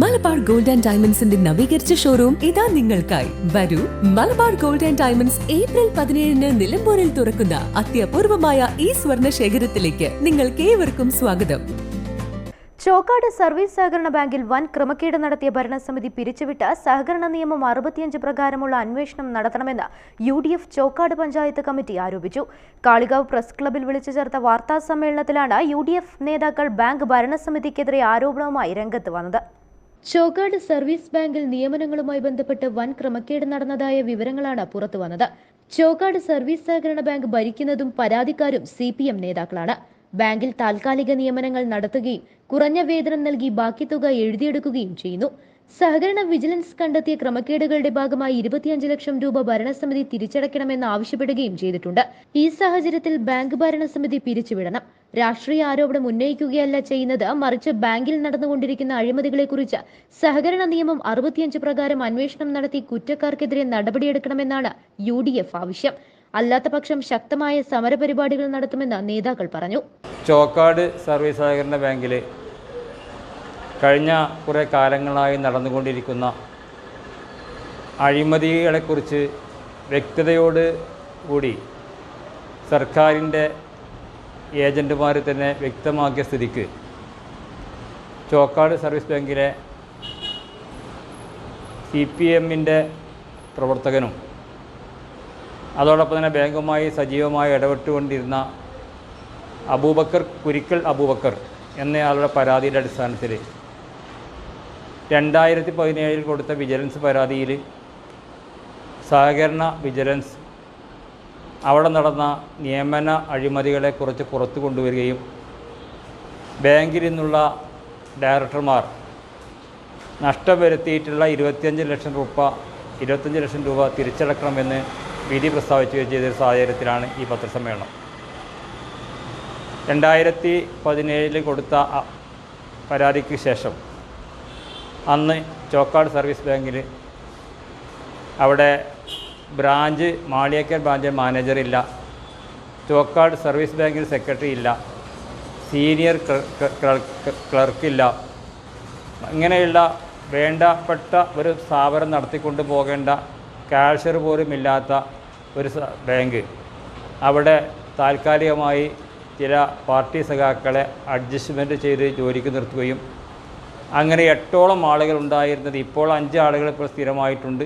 Malabar gold and ഡയമണ്ട്സിന്റെ നവീകരിച്ച showroom ഇതാ നിങ്ങൾക്കായി. വരൂ Malabar gold and diamonds April പതിനേഴിന് നിലമ്പൂരിൽ തുറക്കുന്ന അത്യപൂർവമായ ഈ സ്വർണ ശേഖരത്തിലേക്ക് നിങ്ങൾക്ക് ഏവർക്കും സ്വാഗതം. ചോക്കാട് സർവീസ് സഹകരണ ബാങ്കിൽ വൻ ക്രമക്കേട് നടത്തിയ ഭരണസമിതി പിരിച്ചുവിട്ട് സഹകരണ നിയമം അറുപത്തിയഞ്ച് പ്രകാരമുള്ള അന്വേഷണം നടത്തണമെന്ന് U D F Chokkad panchayat committee ആരോപിച്ചു. കാളികാവ് പ്രസ് ക്ലബിൽ വിളിച്ചു ചേർത്ത വാർത്താ സമ്മേളനത്തിലാണ് യു നേതാക്കൾ ബാങ്ക് ഭരണസമിതിക്കെതിരെ ആരോപണവുമായി രംഗത്ത് വന്നത്. ചോക്കാട് സർവീസ് ബാങ്കിൽ നിയമനങ്ങളുമായി ബന്ധപ്പെട്ട് വൻ ക്രമക്കേട് നടന്നതായ വിവരങ്ങളാണ് പുറത്തു വന്നത്. ചോക്കാട് സർവീസ് സഹകരണ ബാങ്ക് ഭരിക്കുന്നതും പരാതിക്കാരും സി പി എം നേതാക്കളാണ്. ബാങ്കിൽ താൽക്കാലിക നിയമനങ്ങൾ നടത്തുകയും കുറഞ്ഞ വേതനം നൽകി ബാക്കി തുക എഴുതിയെടുക്കുകയും ചെയ്യുന്നു. സഹകരണ വിജിലൻസ് കണ്ടെത്തിയ ക്രമക്കേടുകളുടെ ഭാഗമായി ഇരുപത്തിയഞ്ച് ലക്ഷം രൂപ ഭരണസമിതി തിരിച്ചടയ്ക്കണമെന്ന് ആവശ്യപ്പെടുകയും ചെയ്തിട്ടുണ്ട്. ഈ സാഹചര്യത്തിൽ ബാങ്ക് ഭരണസമിതി പിരിച്ചുവിടണം. രാഷ്ട്രീയ ആരോപണം ഉന്നയിക്കുകയല്ല ചെയ്യുന്നത് മറിച്ച് ബാങ്കിൽ നടന്നുകൊണ്ടിരിക്കുന്ന അഴിമതികളെക്കുറിച്ച് സഹകരണ നിയമം അറുപത്തിയഞ്ച് പ്രകാരം അന്വേഷണം നടത്തി കുറ്റക്കാർക്കെതിരെ നടപടിയെടുക്കണമെന്നാണ് യു ആവശ്യം. അല്ലാത്ത പക്ഷം ശക്തമായ സമരപരിപാടികൾ നടത്തുമെന്ന് നേതാക്കൾ പറഞ്ഞു. ചോക്കാട് സർവീസ് സഹകരണ ബാങ്കിൽ കഴിഞ്ഞ കുറേ കാലങ്ങളായി നടന്നുകൊണ്ടിരിക്കുന്ന അഴിമതികളെക്കുറിച്ച് വ്യക്തതയോട് കൂടി സർക്കാരിന്റെ ഏജന്റുമാർ തന്നെ വ്യക്തമാക്കിയ സ്ഥിതിക്ക് ചോക്കാട് സർവീസ് ബാങ്കിലെ സി പി എമ്മിന്റെ പ്രവർത്തകനും അതോടൊപ്പം തന്നെ ബാങ്കുമായി സജീവമായി ഇടപെട്ടുകൊണ്ടിരുന്ന അബൂബക്കർ കുരിക്കൽ അബൂബക്കർ എന്നയാളുടെ പരാതിയുടെ അടിസ്ഥാനത്തിൽ രണ്ടായിരത്തി പതിനേഴിൽ കൊടുത്ത വിജിലൻസ് പരാതിയിൽ സഹകരണ വിജിലൻസ് അവിടെ നടന്ന നിയമന അഴിമതികളെക്കുറിച്ച് പുറത്തു കൊണ്ടുവരികയും ബാങ്കിൽ നിന്നുള്ള ഡയറക്ടർമാർ നഷ്ടം വരുത്തിയിട്ടുള്ള ഇരുപത്തിയഞ്ച് ലക്ഷം രൂപ ഇരുപത്തഞ്ച് ലക്ഷം രൂപ തിരിച്ചടക്കണമെന്ന് വിധി പ്രസ്താവിക്കുകയും ചെയ്തൊരു സാഹചര്യത്തിലാണ് ഈ പത്രസമ്മേളനം. രണ്ടായിരത്തി പതിനേഴിൽ കൊടുത്ത പരാതിക്ക് ശേഷം അന്ന് ചോക്കാട് സർവീസ് ബാങ്കിൽ അവിടെ ബ്രാഞ്ച് മാളിയേക്കൽ ബ്രാഞ്ച് മാനേജർ ഇല്ല. ചോക്കാട് സർവീസ് ബാങ്കിൽ സെക്രട്ടറി ഇല്ല. സീനിയർ ക്ലർക്കില്ല ഇങ്ങനെയുള്ള വേണ്ടപ്പെട്ട ഒരു സ്ഥാപനം നടത്തിക്കൊണ്ട് പോകേണ്ട കാഷ്യർ പോലും ഇല്ലാത്ത ഒരു ബാങ്ക്. അവിടെ താൽക്കാലികമായി ചില പാർട്ടി സഖാക്കളെ അഡ്ജസ്റ്റ്മെന്റ് ചെയ്ത് ജോലിക്ക് നിർത്തുകയും അങ്ങനെ എട്ടോളം ആളുകൾ ഉണ്ടായിരുന്നത് ഇപ്പോൾ അഞ്ച് ആളുകൾ ഇപ്പോൾ സ്ഥിരമായിട്ടുണ്ട്.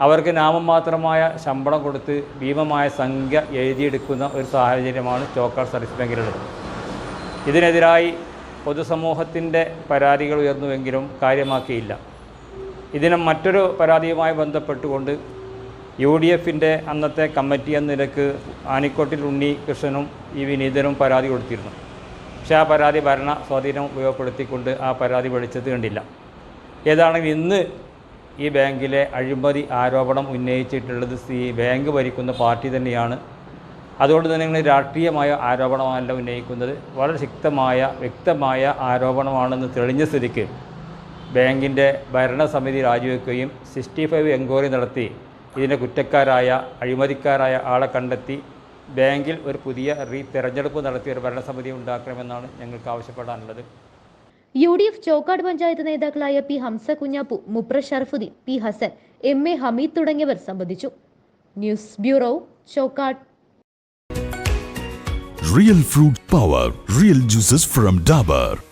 അവർക്ക് നാമം മാത്രമായ ശമ്പളം കൊടുത്ത് ഭീമമായ സംഖ്യ എഴുതിയെടുക്കുന്ന ഒരു സാഹചര്യമാണ് ചോക്കാർ സർവീസ് ബാങ്കിലുള്ളത്. ഇതിനെതിരായി പൊതുസമൂഹത്തിന്റെ പരാതികൾ ഉയർന്നുവെങ്കിലും കാര്യമാക്കിയില്ല. ഇതിനെ മറ്റൊരു പരാതിയുമായി ബന്ധപ്പെട്ടുകൊണ്ട് യു ഡി എഫിന്റെ അന്നത്തെ കമ്മിറ്റി എന്ന നിലയ്ക്ക് ആനിക്കോട്ടിൽ ഉണ്ണി കൃഷ്ണനും ഈ വിനീതനും പരാതി കൊടുത്തിരുന്നു. പക്ഷേ ആ പരാതി ഭരണ സ്വാധീനം ഉപയോഗപ്പെടുത്തിക്കൊണ്ട് ആ പരാതി വെളിച്ചത്ത് കണ്ടില്ല. ഏതാണെങ്കിൽ ഇന്ന് ഈ ബാങ്കിലെ അഴിമതി ആരോപണം ഉന്നയിച്ചിട്ടുള്ളത് ഈ ബാങ്ക് ഭരിക്കുന്ന പാർട്ടി തന്നെയാണ്. അതുകൊണ്ട് തന്നെ നിങ്ങൾ രാഷ്ട്രീയമായ ആരോപണമല്ല ഉന്നയിക്കുന്നത്. വളരെ ശക്തമായ വ്യക്തമായ ആരോപണമാണെന്ന് തെളിഞ്ഞ സ്ഥിതിക്ക് ബാങ്കിന്റെ ഭരണസമിതി രാജിവെക്കുകയും സിക്സ്റ്റി ഫൈവ് എൻക്വയറി നടത്തി ഇതിന്റെ കുറ്റക്കാരായ അഴിമതിക്കാരായ ആളെ കണ്ടെത്തി ബാങ്കിൽ ഒരു പുതിയ റീ തെരഞ്ഞെടുപ്പ് നടത്തി ഒരു ഭരണസമിതി ഉണ്ടാക്കണമെന്നാണ് ഞങ്ങൾക്ക് ആവശ്യപ്പെടാനുള്ളത്. U D F Chokkad panchayat നേതാക്കളായ P Hamza Kunhappu Mupra Sharafuddin P Hasan M A Hameed തുടങ്ങിയവർ സംബന്ധിച്ചു. News bureau Chokkad. Real fruit power real juices from Dabur.